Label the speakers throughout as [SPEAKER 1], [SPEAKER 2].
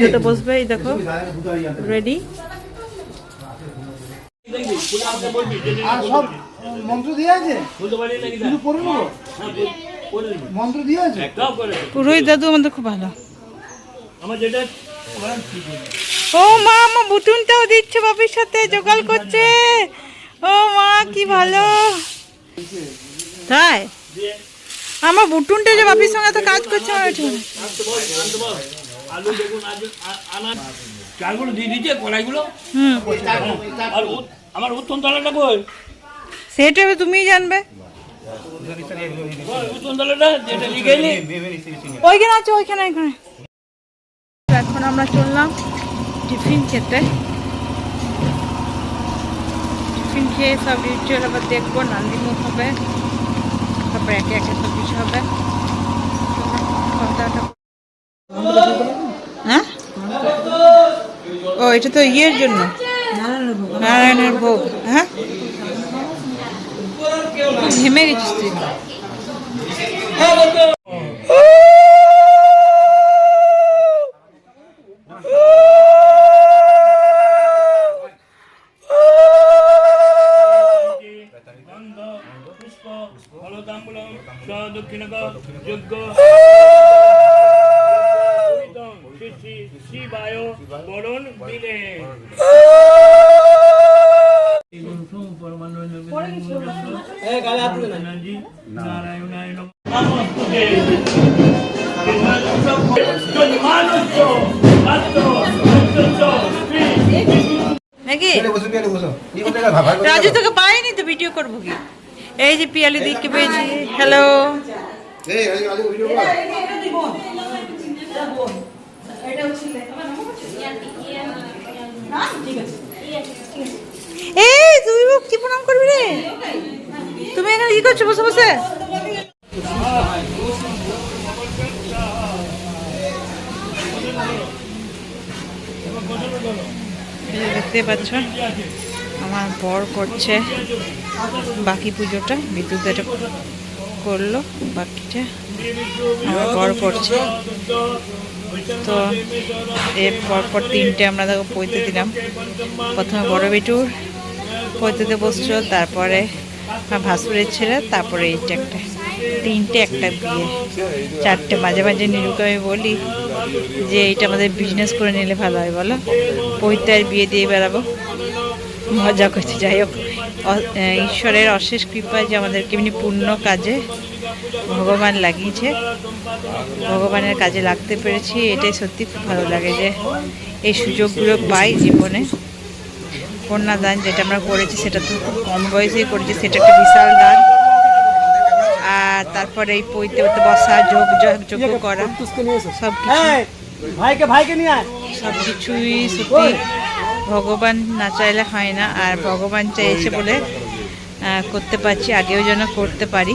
[SPEAKER 1] পুজোতে বসবে এই দেখো। রেডি
[SPEAKER 2] আর সব মন্ত্র দিয়ে আছে? শুধু পড়ে নেব? মন্ত্র দিয়ে আছে?
[SPEAKER 1] পুরোহিত দাদু আমাদের খুব ভালো। ও মা আমার বুটুনটাও দিচ্ছে বাপির সাথে জোগাড় করছে। ও মা কি ভালো। তাই? আমার বুটুনটা যে বাপির সঙ্গে তো কাজ করছে আমার।
[SPEAKER 3] আলু বেগুন আলু আ- আনাজ। চালগুলো দিয়ে দিচ্ছে কড়াইগুলো। আর আমার উত্তম তলাটা কই?
[SPEAKER 1] সেটা তুমিই জানবে।
[SPEAKER 3] উত্তম তলাটা যেটা লিখে
[SPEAKER 1] ওইখানে আছে ওইখানে ওইখানে। এখন আমরা চললাম টিফিন খেতে। টিফিন খেয়ে সব রিচুয়াল আবার দেখব নান্দিমুখ হবে। তারপরে একে একে সব কিছু হবে খাওয়া দাওয়াটা হ্যাঁ ও এটা তো ইয়ের জন্য। নারায়ণের ভোগ হ্যাঁ? ঘেমে গেছিস তুই।
[SPEAKER 3] শ্রী শ্রী শিবায় বরণ দিলে।
[SPEAKER 1] নাকি? রাজু তোকে পাইনি তো ভিডিও করব কি? এই যে পিয়ালি দিকে পেয়েছি। হ্যালো এই তুই কি প্রণাম করবি রে? তুমি এখানে কি করছ? বসে বসে। এই দেখতে পাচ্ছ আমার বর করছে। বাকি পুজোটা বিদ্যুৎ করল বাকিটা বর করছে। তো এর পরপর তিনটে আমরা দেখো পইতে দিলাম। প্রথমে বড় বেটুর পইতেতে বসছো, তারপরে ভাসুরের ছেলে, তারপরে এইটা একটা। তিনটে একটা বিয়ে। চারটে মাঝে মাঝে নিরুকে আমি বলি যে এইটা আমাদের বিজনেস করে নিলে ভালো হয়, বলো। পৈতে আর বিয়ে দিয়ে বেড়াবো। মজা করছি, যাই হোক। ঈশ্বরের অশেষ কৃপায় যে আমাদেরকে এমনি পূর্ণ কাজে ভগবান লাগিয়েছে। ভগবানের কাজে লাগতে পেরেছি এটাই সত্যি খুব ভালো লাগে যে এই সুযোগগুলো পাই জীবনে। কন্যাদান যেটা আমরা করেছি সেটা তো খুব কম বয়সেই করেছি সেটা একটা বিশাল দান। আর তারপরে এই পৈতে পৈতে বসা যোগ যোগ- করা সব কিছু। সব কিছুই সত্যি ভগবান না চাইলে হয় না আর ভগবান চাইছে বলে করতে পারছি আগেও যেন করতে পারি।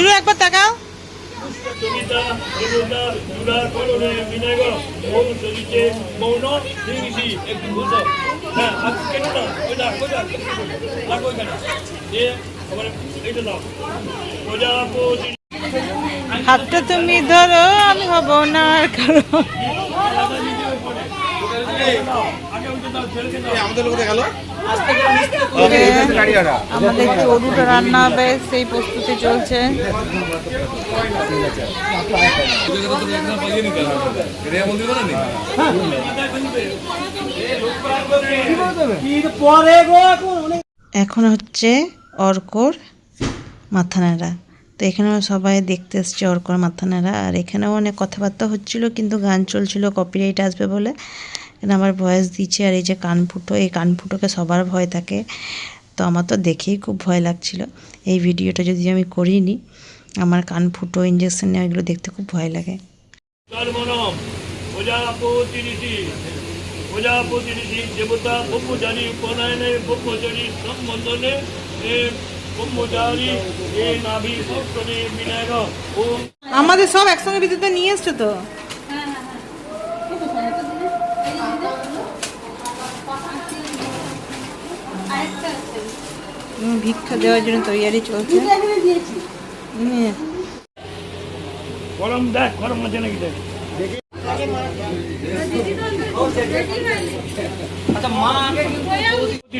[SPEAKER 1] জুরু একবার তাকাও
[SPEAKER 3] মৌন মৌন হ্যাঁ
[SPEAKER 1] হাতটা তুমি ধরো আমি হব না আর
[SPEAKER 3] কারও দাও ছেলেকে দাও
[SPEAKER 1] আমাদের রান্না হবে সেই প্রস্তুতি চলছে।
[SPEAKER 2] এখন
[SPEAKER 1] হচ্ছে অর্কর মাথা নাড়া তো এখানেও সবাই দেখতে এসছে অর্কর মাথা নাড়া আর এখানেও অনেক কথাবার্তা হচ্ছিল, কিন্তু গান চলছিল কপিরাইট আসবে বলে। এখানে আমার ভয়েস দিচ্ছে আর এই যে কানফুটো এই কানফুটোকে সবার ভয় থাকে। তো আমার তো দেখেই খুব ভয় লাগছিল। এই ভিডিওটা যদি আমি করিনি আমার কানফুটো ইঞ্জেকশন নেওয়া এগুলো দেখতে খুব ভয় লাগে।
[SPEAKER 3] দেবতা ব্রহ্মচারী উপনয়নে ব্রহ্মচারী সম্বন্ধনে এ ব্রহ্মচারী এ নাভি সপ্তনে বিনায়ক
[SPEAKER 4] আমাদের সব একসঙ্গে বিদ্যুৎ নিয়ে এসছো তো? ভিক্ষা দেওয়ার জন্য তৈয়ারি চলছে।
[SPEAKER 3] গরম দেখ গরম আছে নাকি দেখ।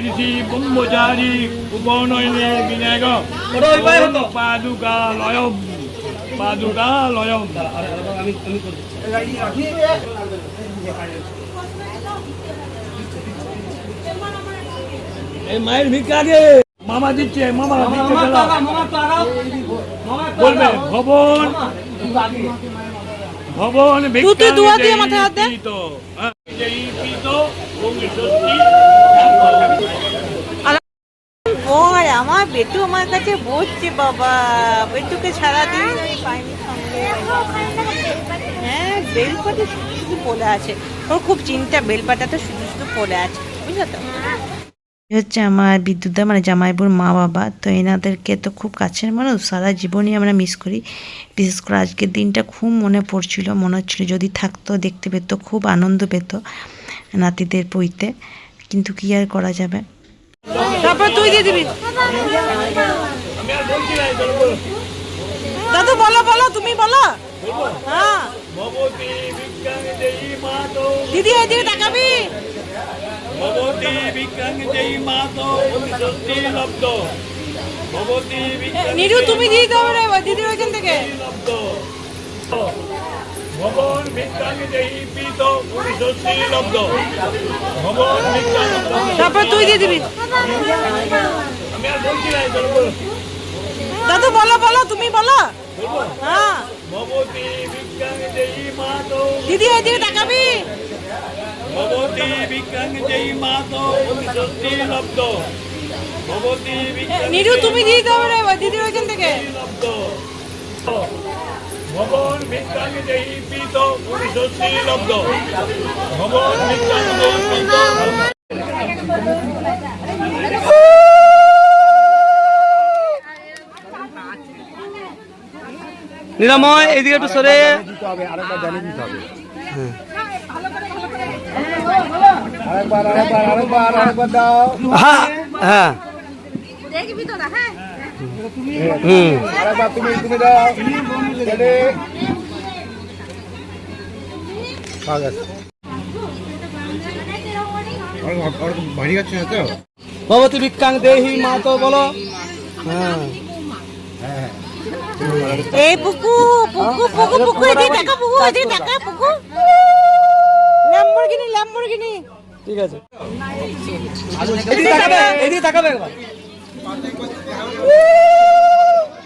[SPEAKER 3] ঋষি ব্রহ্মচারী উপনয়নে বিনায়ক। ওম পাদুকা লয়ম পাদুকা লয়ম এই মায়ের ভিক্ষাকে মামা দিচ্ছে মামা বলবে ভবন। ভবন
[SPEAKER 4] তুই তুই দুয়া দিয়ে মাথায় হাত দে।
[SPEAKER 3] সত্যি।
[SPEAKER 4] ও আর আমার বেটু আমার কাছে বসছে বাবা। বেটুকে সারাদিন আমি পাইনি হ্যাঁ বেলপাটা শুধু শুধু পড়ে আছে। ওর খুব চিন্তা বেলপাটাটা শুধু শুধু পড়ে আছে। বুঝলো তো? হচ্ছে আমার বিদ্যুৎদা মানে জামাইবুর মা বাবা। তো এনাদেরকে তো খুব কাছের মানুষ, সারা জীবনই আমরা মিস করি। বিশেষ করে আজকের দিনটা খুব মনে পড়ছিল, মনে হচ্ছিল যদি থাকতো, দেখতে পেতো, খুব আনন্দ পেত নাতিদের বইতে কিন্তু কি আর করা যাবে? দাদু, বলো বলো, তুমি বলো। হ্যাঁ। দিদি
[SPEAKER 3] ভবতী বিজ্ঞান দেই মাতো সত্যি লব্ধ। ভবতী বিজ্ঞান
[SPEAKER 4] নিরু তুমি দিয়ে দাও রে দিদির ওইখান থেকে।
[SPEAKER 3] লব্ধ। ভবন বিজ্ঞান দেই পিত সত্যি লব্ধ। ভবন বিজ্ঞান
[SPEAKER 4] তারপর তুই দিয়ে দিবি।
[SPEAKER 3] আমি আর বলছি না
[SPEAKER 4] দাদু বলো বলো তুমি বলো। হ্যাঁ।
[SPEAKER 3] ভবতী বিজ্ঞান দেই মাতো
[SPEAKER 4] দিদি এদিকে তাকাবি।
[SPEAKER 3] ভবতী বিজ্ঞান দেই মাতো সত্যি লব্ধ ভবতী বিজ্ঞান
[SPEAKER 4] নিরু তুমি দিয়ে দাও রে দিদির ওইখান থেকে
[SPEAKER 3] লব্ধ ভবন বিজ্ঞান দেই পিত সত্যি লব্ধ ভবন বিজ্ঞান দেই পিত
[SPEAKER 5] নিরাময় এইদিকে একটু সরে।
[SPEAKER 2] জানিয়ে দিতে হবে আরেকবার আরেকবার আরেকবার আরেকবার দাও।
[SPEAKER 5] হ্যাঁ হ্যাঁ। হুম।
[SPEAKER 2] আরেকবার তুমি তুমি দাও। রেডি পাওয়া গেছে। ভারী যাচ্ছে না তো
[SPEAKER 5] ভবতী বিজ্ঞান দেহি মা তো বলো। হ্যাঁ।
[SPEAKER 4] এই পুকু পুকু পুকু পুকু এদিকে তাকা পুকু এদিকে তাকা পুকু। ল্যাম্বরগিনি ল্যাম্বরগিনি
[SPEAKER 5] ঠিক আছে। এদিকে তাকাবে একবার।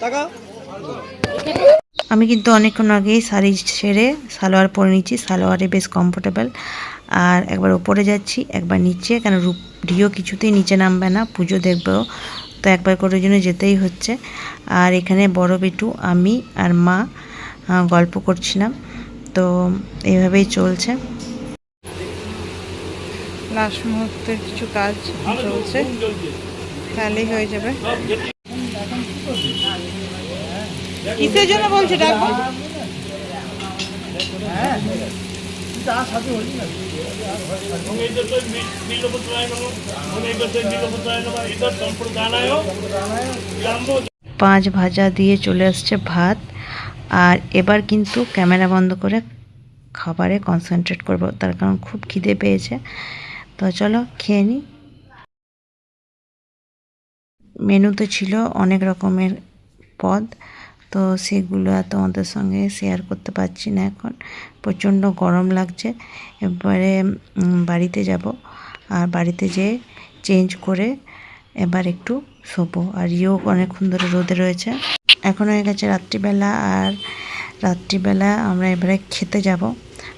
[SPEAKER 5] তাকাও
[SPEAKER 4] আমি কিন্তু অনেকক্ষণ আগেই শাড়ি ছেড়ে সালোয়ার পরে নিচ্ছি সালোয়ারে বেশ কমফোর্টেবল আর একবার উপরে যাচ্ছি একবার নিচে কেন রূপ রিও কিছুতেই নিচে নামবে না পুজো দেখবেও। তো একবার করে জন্য যেতেই হচ্ছে। আর এখানে বড় বেটু আমি আর মা গল্প করছিলাম। তো এইভাবেই চলছে। লাস্ট মুহূর্তের কিছু কাজ চলছে। তাহলেই হয়ে যাবে। কিসের জন্য বলছে ডাকবো? পাঁচ ভাজা দিয়ে চলে আসছে ভাত। আর এবার কিন্তু ক্যামেরা বন্ধ করে খাবারে কনসেন্ট্রেট করব। তার কারণ খুব খিদে পেয়েছে। তো চলো খেয়ে নিই মেনুতে ছিল অনেক রকমের পদ, তো সেগুলো আর তোমাদের সঙ্গে শেয়ার করতে পারছি না এখন। প্রচণ্ড গরম লাগছে। এবারে বাড়িতে যাব। আর বাড়িতে যেয়ে চেঞ্জ করে এবার একটু শোবো। আর ইয়েও অনেকক্ষণ ধরে রোদে রয়েছে। এখন হয়ে গেছে রাত্রিবেলা। আর রাত্রিবেলা আমরা এবারে খেতে যাব।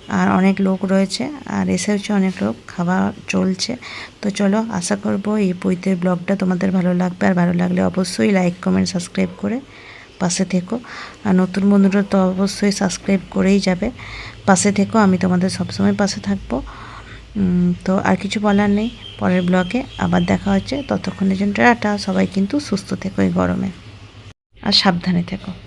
[SPEAKER 4] আর অনেক লোক রয়েছে, আর এসেওছে অনেক লোক, খাওয়া চলছে। তো চলো, আশা করব এই বইতের ব্লগটা তোমাদের ভালো লাগবে। আর ভালো লাগলে অবশ্যই লাইক কমেন্ট সাবস্ক্রাইব করে পাশে থেকো। আর নতুন বন্ধুরা তো অবশ্যই সাবস্ক্রাইব করেই যাবে। পাশে থেকো, আমি তোমাদের সবসময় পাশে থাকব। তো আর কিছু বলার নেই। পরের ব্লগে আবার দেখা হচ্ছে। ততক্ষণের জন্য টাটা। সবাই কিন্তু সুস্থ থেকো এই গরমে। আর সাবধানে থেকো।